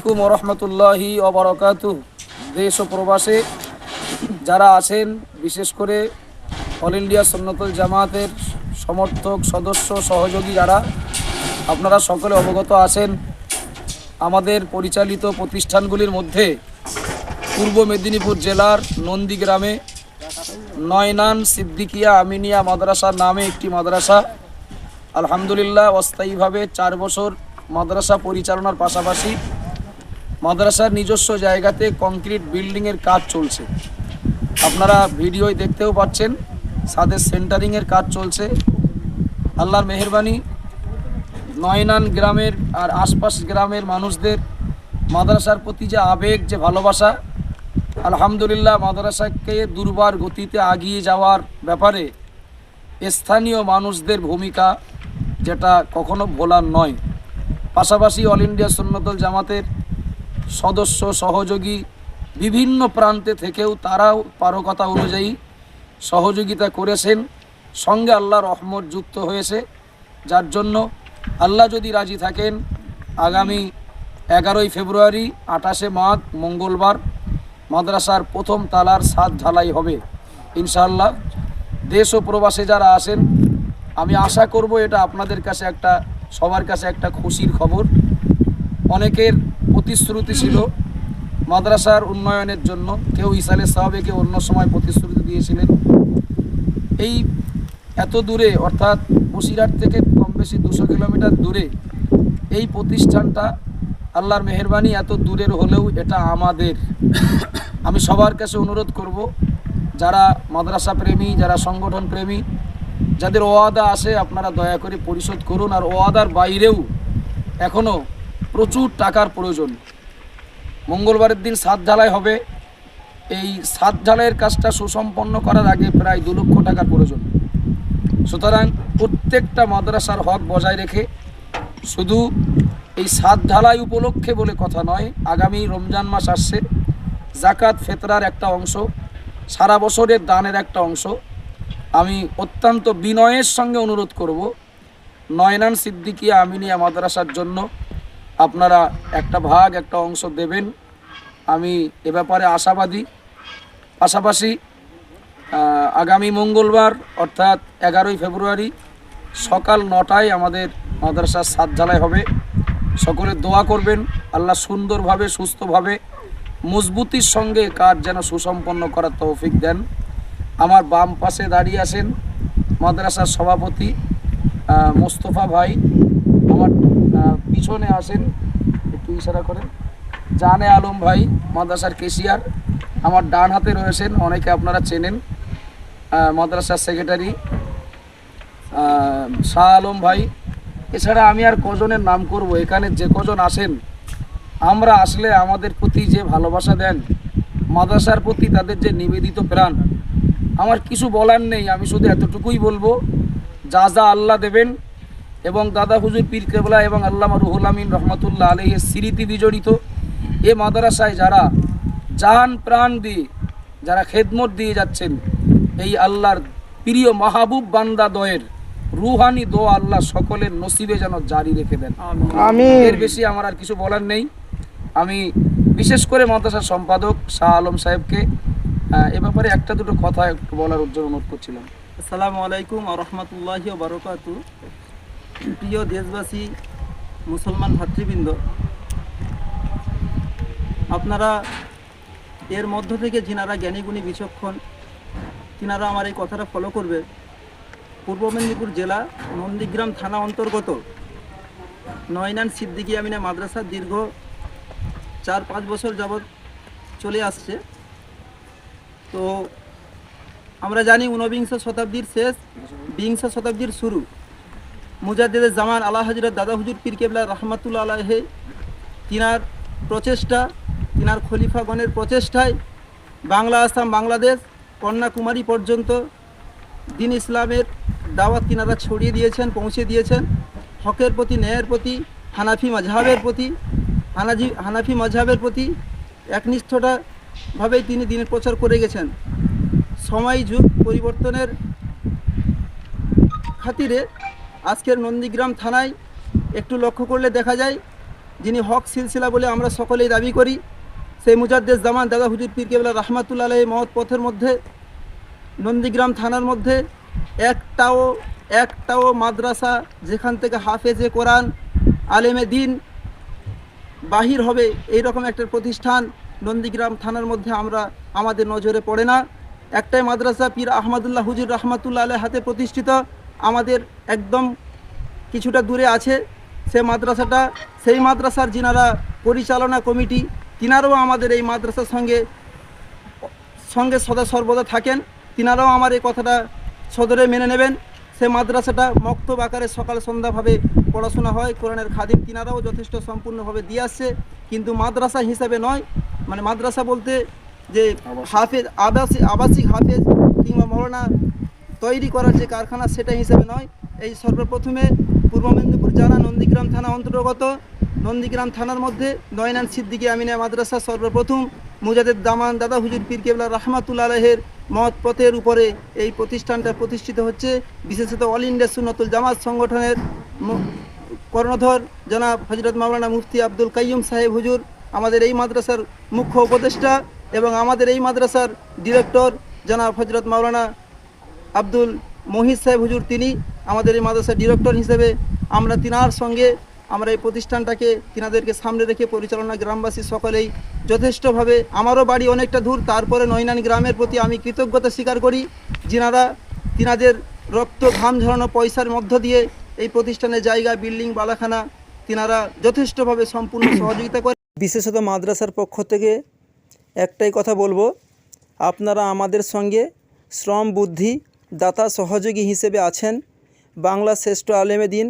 আলাইকুম রহমতুল্লাহি অবরকাত দেশ ও প্রবাসে যারা আছেন, বিশেষ করে অল ইন্ডিয়া সন্ন্যতুল জামাতের সমর্থক, সদস্য, সহযোগী যারা, আপনারা সকলে অবগত আছেন, আমাদের পরিচালিত প্রতিষ্ঠানগুলির মধ্যে পূর্ব মেদিনীপুর জেলার নন্দীগ্রামে নয়নান সিদ্দিকিয়া আমিনিয়া মাদ্রাসা নামে একটি মাদ্রাসা। আলহামদুলিল্লাহ, অস্থায়ীভাবে চার বছর মাদ্রাসা পরিচালনার পাশাপাশি মাদ্রাসার নিজস্ব জায়গাতে কংক্রিট বিল্ডিংয়ের কাজ চলছে। আপনারা ভিডিওয় দেখতেও পাচ্ছেন সাদের সেন্টারিংয়ের কাজ চলছে। আল্লাহর মেহরবানি, নয়নান গ্রামের আর আশপাশ গ্রামের মানুষদের মাদ্রাসার প্রতি যে আবেগ, যে ভালোবাসা, আলহামদুলিল্লাহ মাদ্রাসাকে দুর্বার গতিতে আগিয়ে যাওয়ার ব্যাপারে স্থানীয় মানুষদের ভূমিকা যেটা কখনো ভোলার নয়। পাশাপাশি অল ইন্ডিয়া সুন্নতল জামাতের সদস্য, সহযোগী বিভিন্ন প্রান্তে থেকেও তারাও পারকতা অনুযায়ী সহযোগিতা করেছেন। সঙ্গে আল্লাহ রহমত যুক্ত হয়েছে। যার জন্য আল্লাহ যদি রাজি থাকেন, আগামী এগারোই ফেব্রুয়ারি, আঠাশে মাঘ, মঙ্গলবার মাদ্রাসার প্রথম তালার সাত ঢালাই হবে। ইনশাআল্লাহ দেশ ও প্রবাসে যারা আসেন আমি আশা করব এটা আপনাদের কাছে একটা, সবার কাছে একটা খুশির খবর। অনেকের প্রতিশ্রুতি ছিল মাদ্রাসার উন্নয়নের জন্য। কেউ ইসালে সাহাবেকে অন্য সময় প্রতিশ্রুতি দিয়েছিলেন। এই এত দূরে, অর্থাৎ বসিরহাট থেকে কম বেশি দুশো কিলোমিটার দূরে এই প্রতিষ্ঠানটা আল্লাহর মেহরবানি এত দূরের হলেও এটা আমাদের। আমি সবার কাছে অনুরোধ করব, যারা মাদ্রাসা প্রেমী, যারা সংগঠন প্রেমী, যাদের ওয়াদা আছে আপনারা দয়া করে পরিশোধ করুন। আর ওয়াদার বাইরেও এখনও প্রচুর টাকার প্রয়োজন। মঙ্গলবারের দিন সাত ঢালাই হবে। এই সাত ঢালাইয়ের কাজটা সুসম্পন্ন করার আগে প্রায় দু লক্ষ টাকার প্রয়োজন। সুতরাং প্রত্যেকটা মাদ্রাসার হক বজায় রেখে শুধু এই সাত ঢালাই উপলক্ষে বলে কথা নয়, আগামী রমজান মাস আসছে। জাকাত ফেতরার একটা অংশ, সারা বছরের দানের একটা অংশ। আমি অত্যন্ত বিনয়ের সঙ্গে অনুরোধ করব নয়নান সিদ্দিকিয়া আমিনিয়া মাদ্রাসার জন্য আপনারা একটা ভাগ, একটা অংশ দেবেন। আমি এ ব্যাপারে আশাবাদী। পাশাপাশি আগামী মঙ্গলবার, অর্থাৎ এগারোই ফেব্রুয়ারি, সকাল নটায় আমাদের মাদ্রাসার সাত জ্বালায় হবে। সকলে দোয়া করবেন। আল্লাহ সুন্দরভাবে, সুস্থভাবে, মজবুতির সঙ্গে কাজ যেন সুসম্পন্ন করার তৌফিক দেন। আমার বাম পাশে দাঁড়িয়ে আছেন মাদ্রাসার সভাপতি মোস্তফা ভাই। আমার পিছনে আসেন, একটু ইশারা করেন। জানে আলম ভাই, মাদ্রাসার কেশিয়ার, আমার ডান হাতে রয়েছেন, অনেকে আপনারা চেনেন মাদ্রাসার সেক্রেটারি শাহ আলম ভাই। এছাড়া আমি আর কজনের নাম করব, এখানে যে কজন আসেন, আমরা আসলে আমাদের প্রতি যে ভালোবাসা দেন, মাদ্রাসার প্রতি তাদের যে নিবেদিত প্রাণ, আমার কিছু বলার নেই, আমি শুধু এতটুকুই বলব, যা যা আল্লাহ দেবেন এবং দাদা হুজুর পীর কেবলা এবং আল্লামা রুহুল আমিন রহমতুল্লাহ আলহের স্মৃতি বিজড়িত। এ মাদ্রাসায় যারা জাহান প্রাণ দিয়ে যারা খেদমত দিয়ে যাচ্ছেন এই আল্লাহর প্রিয় মাহবুব বান্দা দয়ের রুহানি দো আল্লাহ সকলের নসিবে যেন জারি রেখে দেন। আমি এর বেশি আমার আর কিছু বলার নেই। আমি বিশেষ করে মাদ্রাসার সম্পাদক শাহ আলম সাহেবকে এ ব্যাপারে একটা দুটো কথা একটু বলার জন্য অনুরোধ করছিলাম। আসসালামু আলাইকুম রহমতুল্লাহি বারকাত প্রিয় দেশবাসী, মুসলমান ভাতৃবৃন্দ, আপনারা এর মধ্য থেকে যিনারা জ্ঞানীগুণী বিচক্ষণ, তিনারা আমার এই কথাটা ফলো করবে। পূর্ব মেদিনীপুর জেলা নন্দীগ্রাম থানা অন্তর্গত নয়নান সিদ্দিকি আমিনা মাদ্রাসা দীর্ঘ চার পাঁচ বছর যাবৎ চলে আসছে। তো আমরা জানি ঊনবিংশ শতাব্দীর শেষ, বিংশ শতাব্দীর শুরু। মুজাদ্দেদের জামান আলা হজরত দাদা হুজুর পীর কেবলা রহমাতুল্লা আলাহে তিনার প্রচেষ্টা, তিনার খলিফাগণের প্রচেষ্টায় বাংলা আসাম, বাংলাদেশ, কন্যাকুমারী পর্যন্ত দিন ইসলামের দাওয়াত তিনারা ছড়িয়ে দিয়েছেন, পৌঁছে দিয়েছেন। হকের প্রতি, ন্যায়ের প্রতি, হানাফি মজহাবের প্রতি, হানাজি, হানাফি মজহাবের প্রতি একনিষ্ঠতাভাবেই তিনি দিনের প্রচার করে গেছেন। সময় যুগ পরিবর্তনের খাতিরে আজকের নন্দীগ্রাম থানায় একটু লক্ষ্য করলে দেখা যায়, যিনি হক সিলসিলা বলে আমরা সকলেই দাবি করি, সেই মুজাদ্দেস জামান দাদা হুজুর পীর কেবলা রহমাতুল্লাহ আলহী মহৎ পথের মধ্যে, নন্দীগ্রাম থানার মধ্যে একটাও একটাও মাদ্রাসা যেখান থেকে হাফেজে কোরআন, আলেমে দিন বাহির হবে এই রকম একটা প্রতিষ্ঠান নন্দীগ্রাম থানার মধ্যে আমরা আমাদের নজরে পড়ে না। একটাই মাদ্রাসা পীর আহমদুল্লাহ হুজুর রহমাতুল্লাহ আলের হাতে প্রতিষ্ঠিত। আমাদের একদম কিছুটা দূরে আছে সে মাদ্রাসাটা। সেই মাদ্রাসার যিনারা পরিচালনা কমিটি তিনারাও আমাদের এই মাদ্রাসার সঙ্গে সঙ্গে সদা সর্বদা থাকেন। তিনারাও আমার এই কথাটা সদরে মেনে নেবেন। সে মাদ্রাসাটা মক্তব আকারে সকাল সন্ধ্যাভাবে পড়াশোনা হয়। কোরআনের খাদিম তিনারাও যথেষ্ট সম্পূর্ণভাবে দিয়ে আসছে। কিন্তু মাদ্রাসা হিসাবে নয়। মানে মাদ্রাসা বলতে যে হাফেজ আবাসিক আবাসিক হাফেজ কিংবা মৌলানা তৈরি করার যে কারখানা সেটা হিসেবে নয়, এই সর্বপ্রথমে পূর্ব মেদিনীপুর জেলা নন্দীগ্রাম থানা অন্তর্গত। নন্দীগ্রাম থানার মধ্যে নয়নান সিদ্দিকি আমিনা মাদ্রাসা সর্বপ্রথম মুজাদের দামান দাদা হুজুর পীর কেবলা রহমাতুল্লা আলহের মত পথের উপরে এই প্রতিষ্ঠানটা প্রতিষ্ঠিত হচ্ছে। বিশেষত অল ইন্ডিয়া সুনতুল জামাত সংগঠনের কর্ণধর জনাব হজরত মাওলানা মুফতি আব্দুল কাইয়ুম সাহেব হুজুর, আমাদের এই মাদ্রাসার মুখ্য উপদেষ্টা এবং আমাদের এই মাদ্রাসার ডিরেক্টর জনাব হজরত মাওলানা আব্দুল মহিদ সাহেব হুজুর, তিনি আমাদের এই মাদ্রাসার ডিরেক্টর হিসেবে আমরা তিনার সঙ্গে আমরা এই প্রতিষ্ঠানটাকে তিনাদেরকে সামনে রেখে পরিচালনা, গ্রামবাসী সকলেই যথেষ্টভাবে, আমারও বাড়ি অনেকটা দূর, তারপরে নয়নান গ্রামের প্রতি আমি কৃতজ্ঞতা স্বীকার করি, যিনারা তিনাদের রক্ত ঘাম ঝরানো পয়সার মধ্য দিয়ে এই প্রতিষ্ঠানের জায়গা, বিল্ডিং, বালাখানা তিনারা যথেষ্টভাবে সম্পূর্ণ সহযোগিতা করে। বিশেষত মাদ্রাসার পক্ষ থেকে একটাই কথা বলব, আপনারা আমাদের সঙ্গে শ্রম বুদ্ধি দাতা সহযোগী হিসেবে আছেন বাংলা শ্রেষ্ঠ আলেমে দিন,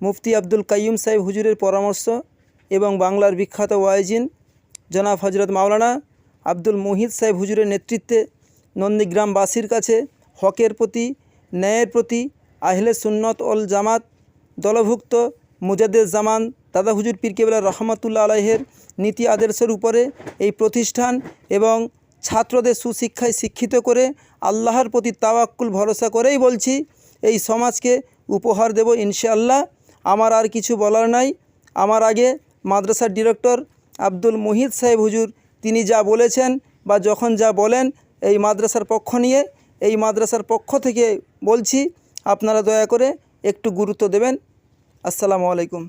মুফতি আব্দুল কাইয়ুম সাহেব হুজুরের পরামর্শ এবং বাংলার বিখ্যাত ওয়াইজিন জনাব হজরত মাওলানা আব্দুল মুহিদ সাহেব হুজুরের নেতৃত্বে নন্দীগ্রামবাসীর কাছে হকের প্রতি, ন্যায়ের প্রতি, আহলে সুন্নত অল জামাত দলভুক্ত মুজাদ্দেদ জামান দাদা হুজুর পীর কেবলা রহমতুল্লা আলাহের নীতি আদর্শের উপরে এই প্রতিষ্ঠান এবং ছাত্রদের সুশিক্ষায় শিক্ষিত করে আল্লাহর প্রতি তাওয়াক্কুল ভরসা করেই বলছি, এই সমাজকে উপহার দেব ইনশাআল্লাহ। আমার আর কিছু বলার নাই। আমার আগে মাদ্রাসার ডিরেক্টর আব্দুল মুহিদ সাহেব হুজুর, তিনি যা বলেছেন বা যখন যা বলেন এই মাদ্রাসার পক্ষ নিয়ে, এই মাদ্রাসার পক্ষ থেকে বলছি, আপনারা দয়া করে একটু গুরুত্ব দেবেন। আসসালামু আলাইকুম।